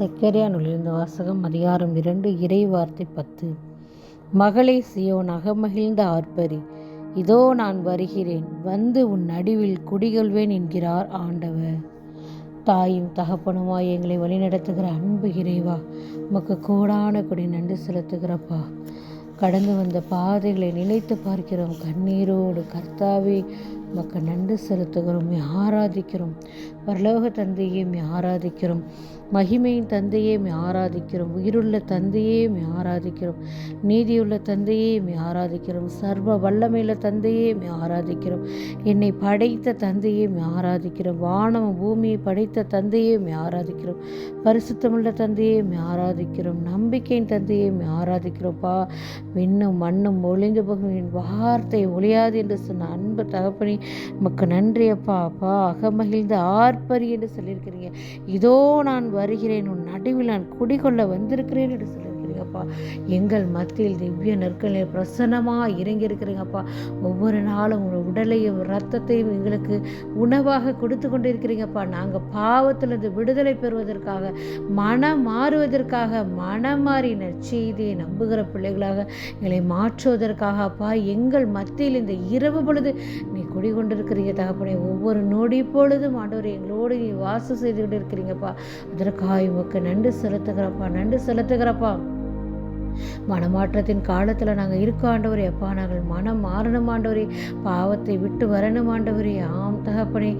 சக்கரியா நூலிருந்த வாசகம் அதிகாரம் இரண்டு இறை வார்த்தை பத்து. மகளே சியோன் அகமகிழ்ந்த ஆர்ப்பரி இதோ நான் வருகிறேன் வந்து உன் நடுவில் குடிகொள்வேன் என்கிறார் ஆண்டவர். தாயும் தகப்பனுமாய் எங்களை வழிநடத்துகிற அன்பு இறைவா உமக்கு கோடான கொடி நன்றி செலுத்துகிறப்பா. கடந்து வந்த பாதைகளை நினைத்து பார்க்கிறோம் கண்ணீரோடு கர்த்தாவே உமக்கு நன்றி செலுத்துகிறோம் ஆராதிக்கிறோம் பரலோக தந்தையே ஆராதிக்கிறோம் மகிமையின் தந்தையே ஆராதிக்கிறோம் உயிருள்ள தந்தையே ஆராதிக்கிறோம் நீதியுள்ள தந்தையே ஆராதிக்கிறோம் சர்வ வல்லமையுள்ள தந்தையே ஆராதிக்கிறோம் என்னை படைத்த தந்தையே ஆராதிக்கிறோம் வானம் பூமியை படைத்த தந்தையே ஆராதிக்கிறோம் பரிசுத்தமுள்ள தந்தையே ஆராதிக்கிறோம் நம்பிக்கையின் தந்தையே ஆராதிக்கிறோம்ப்பா விண்ணும் மண்ணும் ஒளிந்து போகும் என் வார்த்தை ஒளியாது என்று சொன்ன அன்பு தகப்பனே உமக்கு நன்றி அப்பா அப்பா. அகமகிழ்ந்து ஆர்ப்பரி என்று சொல்லியிருக்கிறீங்க. இதோ நான் வருகிறேன் உன் நடுவில் நான் குடிகொள்ள வந்திருக்கிறேன் என்று சொல்லியிருக்கிறீங்கப்பா எங்கள் மத்தியில் திவ்ய நற்களை பிரசன்னமாக இறங்கி இருக்கிறீங்கப்பா ஒவ்வொரு நாளும் உங்கள் உடலையும் ரத்தத்தையும் எங்களுக்கு உணவாக கொடுத்து கொண்டு இருக்கிறீங்கப்பா நாங்கள் பாவத்திலிருந்து விடுதலை பெறுவதற்காக மனம் மாறுவதற்காக மனம் மாறின செய்தியை நம்புகிற பிள்ளைகளாக எங்களை மாற்றுவதற்காக அப்பா. எங்கள் மத்தியில் இந்த இரவு பொழுது குடிகொண்டிருக்கிறீங்க தகப்பனே. ஒவ்வொரு நொடி பொழுதும் ஆண்டவர் எங்களோடு நீ வாசம் செய்து கொண்டு இருக்கிறீங்கப்பா அதற்காக உமக்கு நண்டு செலுத்துகிறப்பா நண்டு செலுத்துகிறப்பா. மனமாற்றத்தின் காலத்தில் நாங்கள் இருக்க ஆண்டவரே. அப்பா நாங்கள் மனம் மாறணும் ஆண்டவரே. பாவத்தை விட்டு வரணும் ஆண்டவரே. ஆம் தகப்பனே.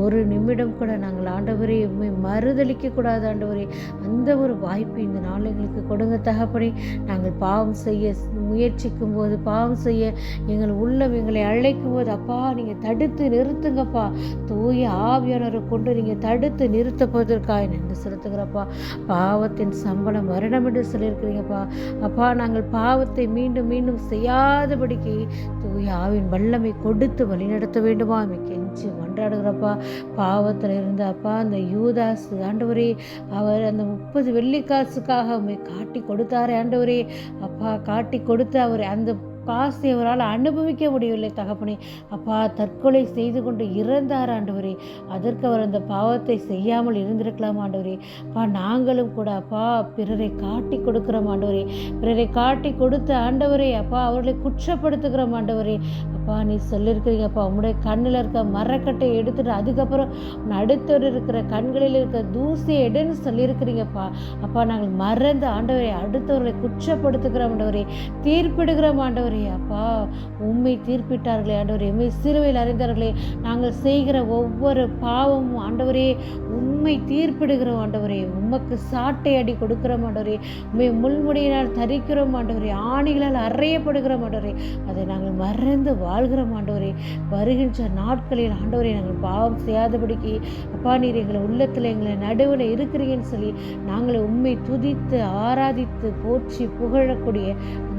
ஒரு நிமிடம் கூட நாங்கள் ஆண்டவரே மறுதளிக்க கூடாது ஆண்டவரே. அந்த ஒரு வாய்ப்பு இந்த நாள் எங்களுக்கு கொடுங்க தகப்பனே. நாங்கள் பாவம் செய்ய முயற்சிக்கும் போது பாவம் செய்ய எங்கள் உள்ளம் எங்களை அழைக்கும் போது அப்பா நீங்கள் தடுத்து நிறுத்துங்கப்பா. தூய ஆவியானவரை கொண்டு நீங்கள் தடுத்து நிறுத்தப்படுவதற்காக நன்றி செலுத்துகிறப்பா. பாவத்தின் சம்பளம் மரணம் என்று சொல்லியிருக்கிறீங்கப்பா. அப்பா நாங்கள் பாவத்தை மீண்டும் மீண்டும் செய்யாதபடிக்கு தூய ஆவின் வல்லமை கொடுத்து வழிநடத்த வேண்டுமா? கெஞ்சி மன்றாடுகிறப்பா பாவத்தில் இருந்த அப்பா அந்த யூதாஸ் ஆண்டவரே அவர் அந்த முப்பது வெள்ளிக்காசுக்காக உண்மை காட்டி கொடுத்தாரே ஆண்டவரே. அப்பா காட்டி கொடுத்து அவர் அந்த காசு அவரால் அனுபவிக்க முடியவில்லை தகப்பனே. அப்பா தற்கொலை செய்து கொண்டு இறந்தார் ஆண்டவரே. அதற்கு அவர் அந்த பாவத்தை செய்யாமல் இருந்திருக்கலாம் ஆண்டவரே. அப்பா நாங்களும் கூட அப்பா பிறரை காட்டி கொடுக்கிறோம் ஆண்டவரே. பிறரை காட்டி கொடுத்த ஆண்டவரே அப்பா அவர்களை குற்றப்படுத்துகிறோம் ஆண்டவரே. அப்பா நீ சொல்லியிருக்கிறீங்கப்பா உங்களுடைய கண்ணில் இருக்க மரக்கட்டை எடுத்துட்டு அதுக்கப்புறம் அடுத்தவர் இருக்கிற கண்களில் இருக்க தூசியை எடுன்னு சொல்லியிருக்கிறீங்கப்பா அப்பா நாங்கள் மறந்து ஆண்டவரே அடுத்தவர்களை குற்றப்படுத்துகிறோம் ஆண்டவரே. தீர்ப்பிடுகிறோம் ஆண்டவரே. அப்பா. உண்மை தீர்ப்பிட்டார்களே ஆண்டவரே. உண்மை சிறுவையில் அறிந்தார்களே. நாங்கள் செய்கிற ஒவ்வொரு பாவமும் ஆண்டவரே உண்மை தீர்ப்பிடுகிறோம் ஆண்டவரே. உமக்கு சாட்டை அடி கொடுக்கிறோம் ஆண்டவரே. உண்மை முள்முடியினால் தரிக்கிறோம் ஆண்டவரே. ஆணிகளால் அறையப்படுகிறோம் ஆண்டவரே. அதை நாங்கள் மறந்து வாழ்கிறோம் ஆண்டவரே. வருகின்ற நாட்களில் ஆண்டவரே நாங்கள் பாவம் செய்யாதபடிக்கு அப்பா நீர் எங்களை உள்ளத்தில் எங்களை நடுவில் இருக்கிறீங்கன்னு சொல்லி நாங்களை உண்மை துதித்து ஆராதித்து போற்றி புகழக்கூடிய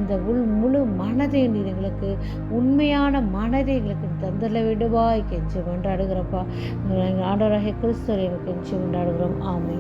இந்த உள் முழு மனதை நீர் எங்களுக்கு உண்மையான மனதை எங்களுக்கு தந்துட விடுவாய் கெஞ்சி கொண்டாடுகிறப்பா ஆண்டவராக கிறிஸ்துவரை கெஞ்சி கொண்டாடுகிறோம் ஆமை